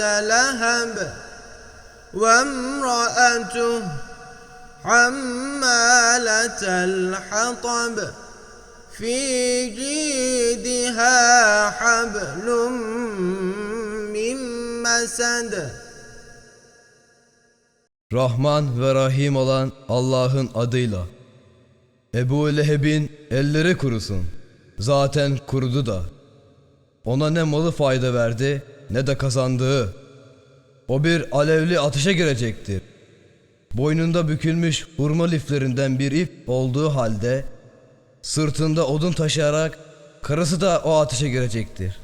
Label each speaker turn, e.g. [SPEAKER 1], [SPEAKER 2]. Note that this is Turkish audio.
[SPEAKER 1] لهب وامرأته حمالة الحطب في جيدها حبل من مسد
[SPEAKER 2] Rahman ve Rahim olan Allah'ın adıyla. Ebu Leheb'in elleri kurusun. Zaten kurudu da. Ona ne malı fayda verdi ne de kazandığı. O bir alevli ateşe girecektir. Boynunda bükülmüş hurma liflerinden bir ip olduğu halde sırtında odun taşıyarak karısı da o ateşe girecektir.